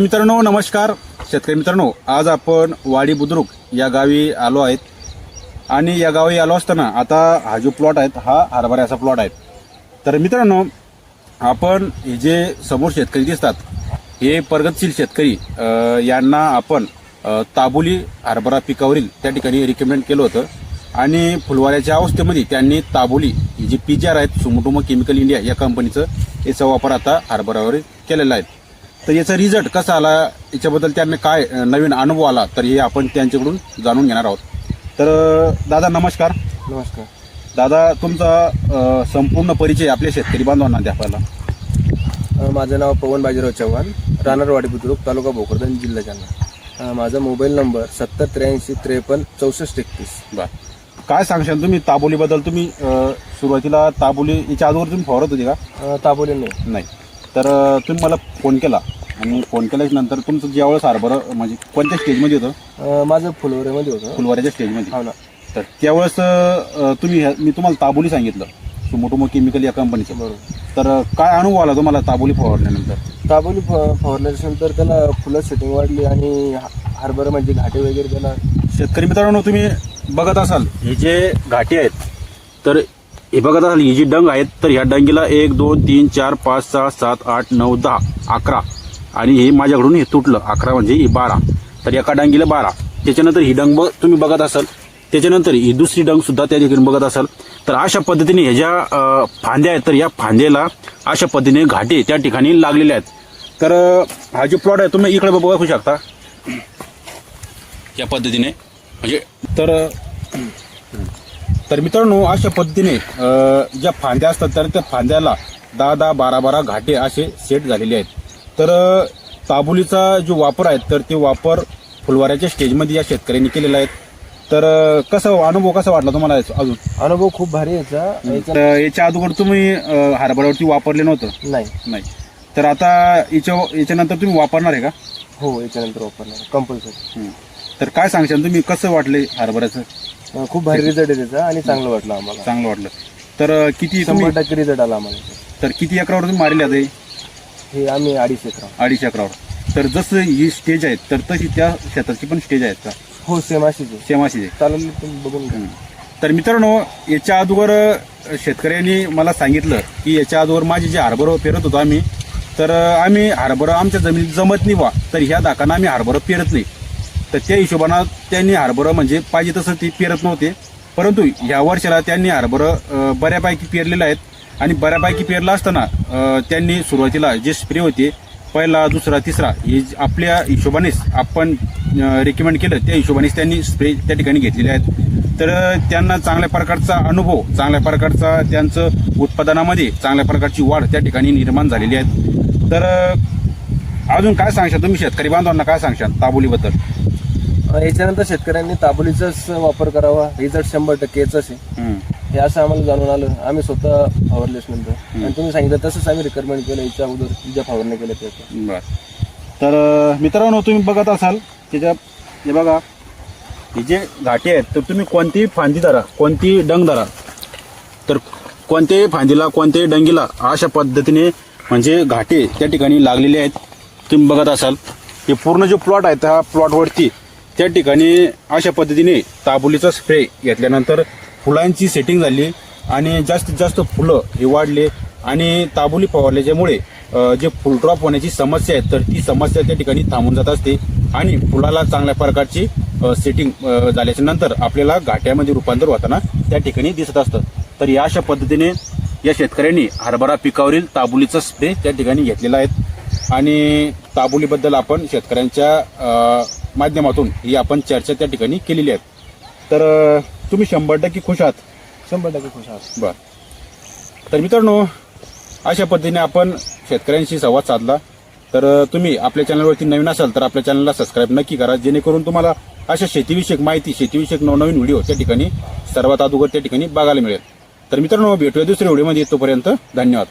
मित्रांनो नमस्कार. शेतकरी मित्रांनो आज आपण वाडी बुद्रुक या गावी आलो आहेत. आणि या गावी आलो असताना आता हा जो प्लॉट आहेत हा हरभऱ्याचा प्लॉट आहे. तर मित्रांनो आपण हे जे समोर शेतकरी दिसतात हे प्रगतशील शेतकरी यांना आपण ताबुली ताबोली हरभरा पिकावरील त्या ठिकाणी रिकमेंड केलं होतं. आणि फुलवाऱ्याच्या अवस्थेमध्ये त्यांनी ताबोली ही जी पी जी आर आहेत सुमोटोमो केमिकल इंडिया या कंपनीचं याचा वापर आता हरभऱ्यावर केलेला आहे. तर याचा रिझल्ट कसा आला? याच्याबद्दल त्यांना काय नवीन अनुभव आला तर हे आपण त्यांच्याकडून जाणून घेणार आहोत. तर दादा नमस्कार. नमस्कार. दादा तुमचा संपूर्ण परिचय आपल्या शेतकरी बांधवांना द्या पहिला. माझं नाव पवन बाजीराव चव्हाण राहणारवाडी बुद्रुक तालुका भोकरदन जिल्हा जालना. माझा मोबाईल नंबर सत्तर त्र्याऐंशी त्रेपन्न चौसष्ट एकतीस. बर. काय सांगशाल तुम्ही? ताबोलीबद्दल तुम्ही सुरुवातीला ताबोली याच्या अगोदर तुम्ही फवारत होती का? ताबोली नाही. नाही. तर तुम्ही मला फोन केला. आणि फोन केल्याच्यानंतर तुमचं ज्यावेळेस हरभरं म्हणजे कोणत्या स्टेजमध्ये होतं? अ, माझं फुलवऱ्यामध्ये होतं. फुलवाऱ्याच्या स्टेजमध्ये. हो ना. तर त्यावेळेस अ, तुम्ही ह्या- मी तुम्हाला ताबोली सांगितलं. सुमोटोमो केमिकल या कंपनीचं बरोबर. तर काय अनुभव आला तुम्हाला ताबोली फवारल्यानंतर? ताबोली फ फवारल्याच्या नंतर त्याला फुलं सेटिंग वाढली आणि ह- हरभरा म्हणजे घाटे वगैरे त्याला शेतकरी मित्रांनो तुम्ही बघत असाल हे जे घाटी आहेत तर हे बघत असाल ही जी डंग आहेत तर ह्या डंगीला एक दोन तीन चार पाच सहा सात आठ नऊ दहा अकरा. आणि हे माझ्याकडून हे तुटलं अकरा म्हणजे ही बारा. तर एका डंगीला बारा. त्याच्यानंतर ही डंग ब- तुम्ही बघत असाल. त्याच्यानंतर ही दुसरी डंग सुद्धा त्या ठिकाणी बघत असाल. तर अशा पद्धतीने ह्या ज्या फांद्या आहेत तर या फांद्याला अशा पद्धतीने घाटे त्या ठिकाणी लागलेले आहेत. तर हा जो प्लॉट आहे तुम्ही इकडे बघू शकता. या पद्धतीने. म्हणजे तर तर मित्रांनो अशा पद्धतीने अ, ज्या फांद्या असतात तर त्या फांद्याला दहा दहा बारा बारा घाटे असे सेट झालेले आहेत. तर अ, ताबुलीचा जो वापर आहे तर ते वापर फुलवाऱ्याच्या स्टेजमध्ये या शेतकऱ्यांनी केलेला आहे. तर अ, कसा अनुभव कसा वाटला तुम्हाला याचा अजून? अनुभव खूप भारी याचा. याचा तर याच्या अगोदर तुम्ही अ, हरभऱ्यावरती वापरले नव्हतं? नाही. नाही. तर आता याच्या याच्यानंतर तुम्ही वापरणार आहे का? हो याच्यानंतर वापरणार कंपल्सरी हं. तर काय सांगशाल तुम्ही? कसं वाटले हरभऱ्याचं? खूप भारी रिझल्ट आहे त्याचा आणि चांगलं वाटलं आम्हाला. चांगलं वाटलं. तर किती तुम्ही शंभर टक्के रिझल्ट आला आम्हाला. तर किती एकरावर तुम्ही मारले आता हे? हे आम्ही अडीच एकरा अडीच एकरावर तर जसं ही स्टेज आहेत तर तशी त्या शेताची पण स्टेज आहेत का? हो सेम अशीच आहे. सेम अशीच आहे. चालेल तुम्ही बघून घ्या. तर मित्रांनो याच्या अगोदर अ, शेतकऱ्यांनी मला सांगितलं की याच्या अगोदर माझी जे हरभरं पेरत होतो आम्ही तर अ, आम्ही हरभरं आमच्या जमिनीत जमत नाही बा. तर ह्या दाकानं आम्ही हरभरं पेरत नाही. तर त्या हिशोबानं त्यांनी हरभरं म्हणजे पाहिजे तसं ती पेरत नव्हते. परंतु ह्या वर्षाला त्यांनी हरभरं बऱ्यापैकी पेरलेलं आहेत. आणि बऱ्यापैकी पेरलं असताना त्यांनी सुरुवातीला जे स्प्रे होते पहिला दुसरा तिसरा हे जे आपल्या हिशोबानेच आपण रिकमेंड केलं त्या हिशोबानेच त्यांनी स्प्रे त्या ठिकाणी घेतलेले आहेत. तर त्यांना चांगल्या प्रकारचा अनुभव चांगल्या प्रकारचा त्यांचं उत्पादनामध्ये चांगल्या प्रकारची वाढ त्या ठिकाणी निर्माण झालेली आहे. तर अजून काय सांगशाल तुम्ही शेतकरी बांधवांना? काय सांगशाल ताबोलीबद्दल? याच्यानंतर शेतकऱ्यांनी ताबोलीचाच वापर करावा. रिझल्ट शंभर टक्के याचाच आहे हं. असं आम्हाला जाणून आलं. आम्ही स्वतः फवारलेच नंतर. आणि तुम्ही सांगितलं तसंच आम्ही रिकमेंड केलं याच्या अगोदर ज्या फवारण्या केल्या त्याच्या बर. तर अ, मित्रांनो तुम्ही बघत असाल त्याच्या हे बघा हे जे घाटे आहेत तर तुम्ही कोणतीही फांदी धरा कोणतीही डंग धरा. तर कोणत्याही फांदीला कोणत्याही डंगीला अशा पद्धतीने म्हणजे घाटे त्या ठिकाणी लागलेले आहेत. तुम्ही बघत असाल हे पूर्ण जो प्लॉट आहे त्या प्लॉटवरती त्या ठिकाणी अशा पद्धतीने ताबोलीचा स्प्रे घेतल्यानंतर फुलांची सेटिंग झाली आणि जास्तीत जास्त फुलं हे वाढले आणि ताबोली फवारल्याच्यामुळे जे फुल ड्रॉप होण्याची समस्या आहे तर ती समस्या त्या ठिकाणी थांबून जात असते आणि फुलाला चांगल्या प्रकारची सेटिंग झाल्याच्यानंतर आपल्याला घाट्यामध्ये रूपांतर होताना त्या ठिकाणी दिसत असतं. तर या अशा पद्धतीने या शेतकऱ्यांनी हरभरा पिकावरील ताबुलीचा स्प्रे त्या ठिकाणी घेतलेला आहे. आणि ताबुलीबद्दल आपण शेतकऱ्यांच्या माध्यमातून ही आपण चर्चा त्या ठिकाणी केलेली आहे. तर तुम्ही शंभर टक्के खुश आहात? शंभर टक्के खुश आहात. बर. तर मित्रांनो अशा पद्धतीने आपण शेतकऱ्यांशी संवाद साधला. तर तुम्ही आपल्या चॅनलवरती नवीन असाल तर आपल्या चॅनलला सबस्क्राईब नक्की करा. जेणेकरून तुम्हाला अशा शेतीविषयक माहिती शेतीविषयक नवनवीन व्हिडिओ त्या ठिकाणी सर्वात अगोदर त्या ठिकाणी बघायला मिळेल. तर मित्रांनो भेटूया दुसऱ्या व्हिडिओमध्ये. तोपर्यंत धन्यवाद.